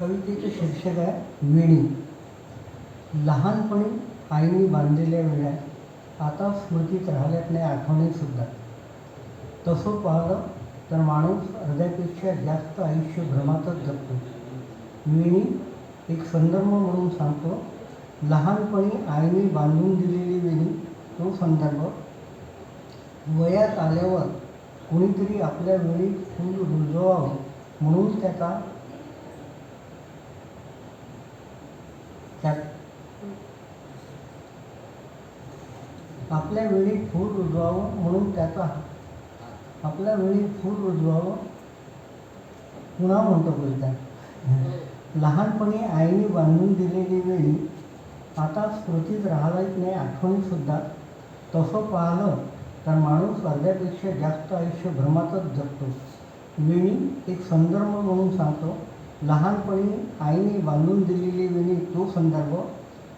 कवितेचे शीर्षक आहे विणी. लहानपणी आईने बांधलेल्या वेळा आता स्मृतीत राहिल्यात नाही आठवणी सुद्धा. तसं पाहिलं तर माणूस हृदयापेक्षा जास्त आयुष्य भ्रमातच जगतो. विणी एक संदर्भ म्हणून सांगतो लहानपणी आईने बांधून दिलेली वेणी तो संदर्भ वयात आल्यावर कुणीतरी आपल्या वेळी फूल रुजवावं म्हणून त्याचा आपल्या वेळी फूल रुजवावं म्हणून त्याचा आपल्या वेळी फूल रुजवावं पुन्हा म्हणतो बोलता लहानपणी आईने बांधून दिलेली वेळी आता स्मृतीच राहिलाच नाही आठवणीसुद्धा तसं पाहिलं तर माणूस अर्ध्यापेक्षा जास्त आयुष्य भ्रमातच जगतो. विणी एक संदर्भ म्हणून सांगतो. लहानपणी आईने बांधून दिलेली विणी तो संदर्भ.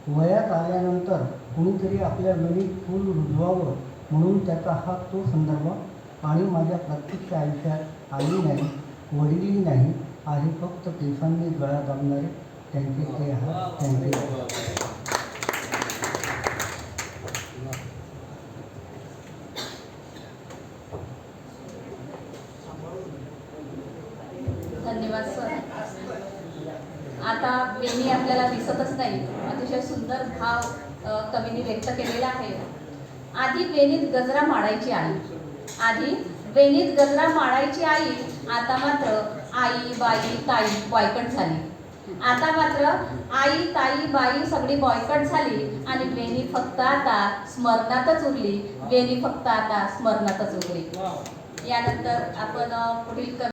वयात आल्यानंतर कुणीतरी आपल्या विणीत फूल रुजवावं म्हणून त्याचा हा तो संदर्भ. आणि माझ्या प्रत्यक्ष आयुष्यात आली नाही वडीलही नाही आहे फक्त केसांनी गळा दाबणारे त्यांचे ते आहात त्यांचे आता वेणी आपल्याला दिसतच नाही. अतिशय सुंदर भाव कवीने व्यक्त केलेला आहे. आधी वेणीत गजरा माडायची आई. आधी वेणीत गजरा माडायची आई आता मात्र आई बाई ताई बॉयकट झाली. आता मात्र आई ताई बाई सगळी बॉयकट झाली आणि वेणी फक्त आता स्मरणातच उरली. वेणी फक्त आता स्मरणातच उरली. यानंतर आपण पुढील